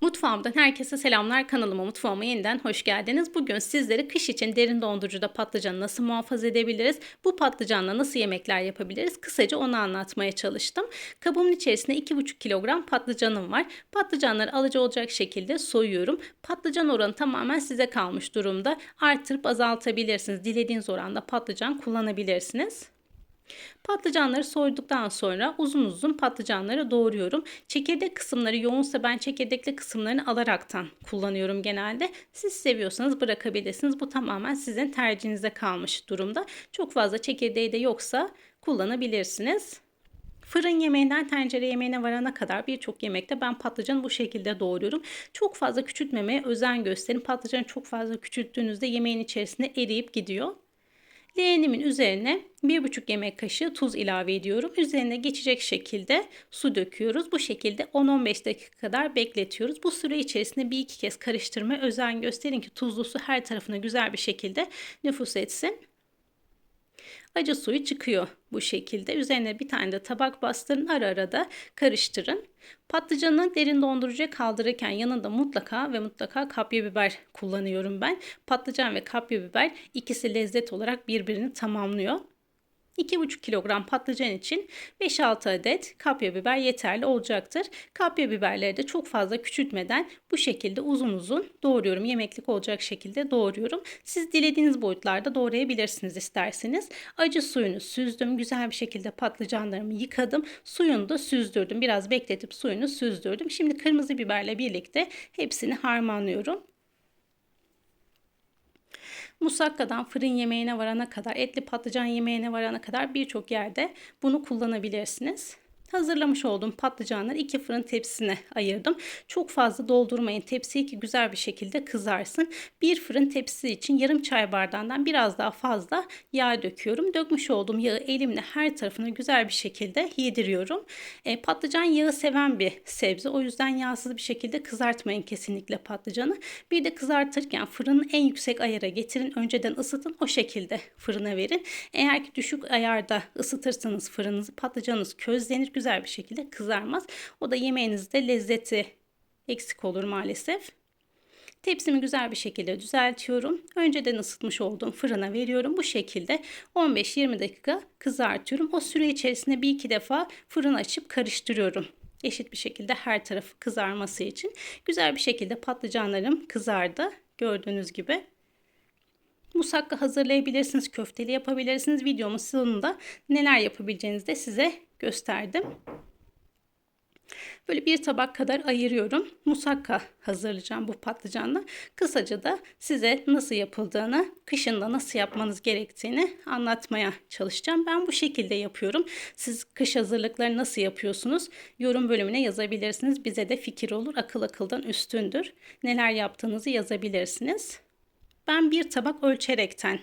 Mutfağımdan herkese selamlar. Kanalıma mutfağıma yeniden hoş geldiniz. Bugün sizlere kış için derin dondurucuda patlıcanı nasıl muhafaza edebiliriz? Bu patlıcanla nasıl yemekler yapabiliriz? Kısaca onu anlatmaya çalıştım. Kabımın içerisinde 2,5 kilogram patlıcanım var. Patlıcanları alıcı olacak şekilde soyuyorum. Patlıcan oranı tamamen size kalmış durumda. Artırıp azaltabilirsiniz. Dilediğiniz oranda patlıcan kullanabilirsiniz. Patlıcanları soyduktan sonra uzun uzun patlıcanları doğruyorum. Çekirdek kısımları yoğunsa ben çekirdekli kısımlarını alaraktan kullanıyorum genelde. Siz seviyorsanız bırakabilirsiniz. Bu tamamen sizin tercihinize kalmış durumda. Çok fazla çekirdeği de yoksa kullanabilirsiniz. Fırın yemeğinden tencere yemeğine varana kadar birçok yemekte ben patlıcanı bu şekilde doğruyorum. Çok fazla küçültmemeye özen gösterin. Patlıcanı çok fazla küçülttüğünüzde yemeğin içerisinde eriyip gidiyor. Leğenimin üzerine 1,5 yemek kaşığı tuz ilave ediyorum. Üzerine geçecek şekilde su döküyoruz. Bu şekilde 10-15 dakika kadar bekletiyoruz. Bu süre içerisinde bir iki kez karıştırmaya özen gösterin ki tuzlu su her tarafına güzel bir şekilde nüfus etsin. Acı suyu çıkıyor bu şekilde. Üzerine bir tane de tabak bastırın ara ara da karıştırın. Patlıcanı derin dondurucuya kaldırırken yanında mutlaka ve mutlaka kapya biber kullanıyorum ben. Patlıcan ve kapya biber ikisi lezzet olarak birbirini tamamlıyor. 2,5 kilogram patlıcan için 5-6 adet kapya biber yeterli olacaktır. Kapya biberleri de çok fazla küçültmeden bu şekilde uzun uzun doğruyorum. Yemeklik olacak şekilde doğruyorum. Siz dilediğiniz boyutlarda doğrayabilirsiniz isterseniz. Acı suyunu süzdüm. Güzel bir şekilde patlıcanlarımı yıkadım. Suyunu da süzdürdüm. Biraz bekletip suyunu süzdürdüm. Şimdi kırmızı biberle birlikte hepsini harmanlıyorum. Musakkadan fırın yemeğine varana kadar, etli patlıcan yemeğine varana kadar birçok yerde bunu kullanabilirsiniz. Hazırlamış olduğum patlıcanları iki fırın tepsisine ayırdım. Çok fazla doldurmayın tepsiyi ki güzel bir şekilde kızarsın. Bir fırın tepsisi için yarım çay bardağından biraz daha fazla yağ döküyorum. Dökmüş olduğum yağı elimle her tarafına güzel bir şekilde yediriyorum. E, patlıcan yağı seven bir sebze. O yüzden yağsız bir şekilde kızartmayın kesinlikle patlıcanı. Bir de kızartırken fırının en yüksek ayara getirin. Önceden ısıtın o şekilde fırına verin. Eğer ki düşük ayarda ısıtırsanız fırınınızı patlıcanınız közlenir güzel bir şekilde kızarmaz. O da yemeğinizde lezzeti eksik olur maalesef. Tepsimi güzel bir şekilde düzeltiyorum. Önceden ısıtmış olduğum fırına veriyorum. Bu şekilde 15-20 dakika kızartıyorum. O süre içerisinde bir iki defa fırın açıp karıştırıyorum. Eşit bir şekilde her tarafı kızarması için. Güzel bir şekilde patlıcanlarım kızardı. Gördüğünüz gibi. Musakka hazırlayabilirsiniz, köfteli yapabilirsiniz. Videomun sonunda neler yapabileceğinizi de size gösterdim. Böyle bir tabak kadar ayırıyorum. Musakka hazırlayacağım bu patlıcanla. Kısaca da size nasıl yapıldığını, kışında nasıl yapmanız gerektiğini anlatmaya çalışacağım. Ben bu şekilde yapıyorum. Siz kış hazırlıkları nasıl yapıyorsunuz? Yorum bölümüne yazabilirsiniz. Bize de fikir olur. Akıl akıldan üstündür. Neler yaptığınızı yazabilirsiniz. Ben bir tabak ölçerekten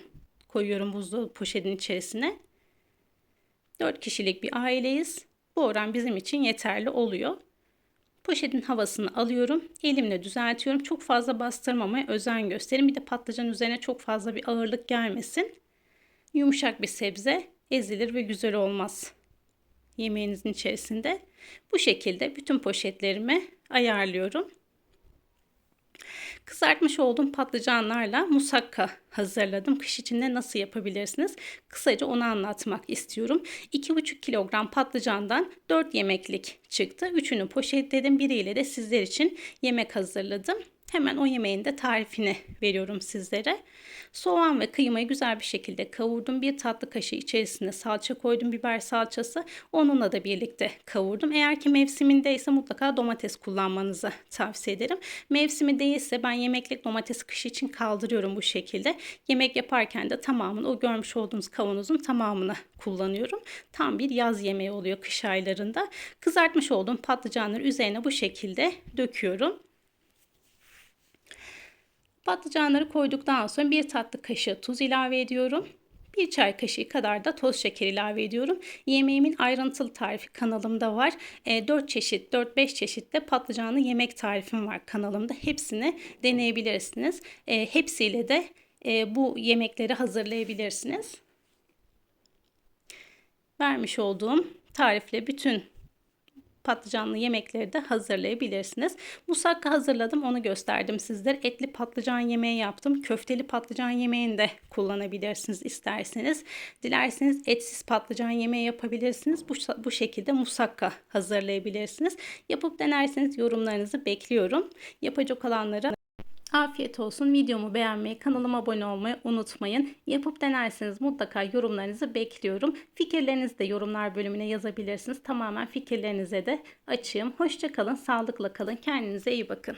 koyuyorum buzlu poşetin içerisine. 4 kişilik bir aileyiz. Bu oran bizim için yeterli oluyor. Poşetin havasını alıyorum. Elimle düzeltiyorum. Çok fazla bastırmamaya özen gösterin. Bir de patlıcan üzerine çok fazla bir ağırlık gelmesin. Yumuşak bir sebze ezilir ve güzel olmaz yemeğinizin içerisinde. Bu şekilde bütün poşetlerimi ayarlıyorum. Kızartmış olduğum patlıcanlarla musakka hazırladım. Kış içinde nasıl yapabilirsiniz? Kısaca onu anlatmak istiyorum. 2,5 kilogram patlıcandan 4 yemeklik çıktı. Üçünü poşetledim. Biriyle de sizler için yemek hazırladım. Hemen o yemeğin de tarifini veriyorum sizlere. Soğan ve kıymayı güzel bir şekilde kavurdum. Bir tatlı kaşığı içerisine salça koydum. Biber salçası. Onunla da birlikte kavurdum. Eğer ki mevsimindeyse mutlaka domates kullanmanızı tavsiye ederim. Mevsimi değilse ben yemeklik domates kış için kaldırıyorum bu şekilde. Yemek yaparken de tamamını o görmüş olduğunuz kavanozun tamamını kullanıyorum. Tam bir yaz yemeği oluyor kış aylarında. Kızartmış olduğum patlıcanları üzerine bu şekilde döküyorum. Patlıcanları koyduktan sonra bir tatlı kaşığı tuz ilave ediyorum. Bir çay kaşığı kadar da toz şeker ilave ediyorum. Yemeğimin ayrıntılı tarifi kanalımda var. E, 4 çeşit, 4-5 çeşit de patlıcanlı yemek tarifim var kanalımda. Hepsini deneyebilirsiniz. E, hepsiyle de e, bu yemekleri hazırlayabilirsiniz. Vermiş olduğum tarifle bütün patlıcanlı yemekleri de hazırlayabilirsiniz. Musakka hazırladım onu gösterdim sizlere. Etli patlıcan yemeği yaptım. Köfteli patlıcan yemeğini de kullanabilirsiniz isterseniz. Dilerseniz etsiz patlıcan yemeği yapabilirsiniz. Bu, bu şekilde musakka hazırlayabilirsiniz. Yapıp denerseniz yorumlarınızı bekliyorum. Yapacak olanlara Afiyet olsun. Videomu beğenmeyi, kanalıma abone olmayı unutmayın. Yapıp denerseniz mutlaka yorumlarınızı bekliyorum. Fikirlerinizi de yorumlar bölümüne yazabilirsiniz. Tamamen fikirlerinize de açığım. Hoşçakalın, sağlıkla kalın. Kendinize iyi bakın.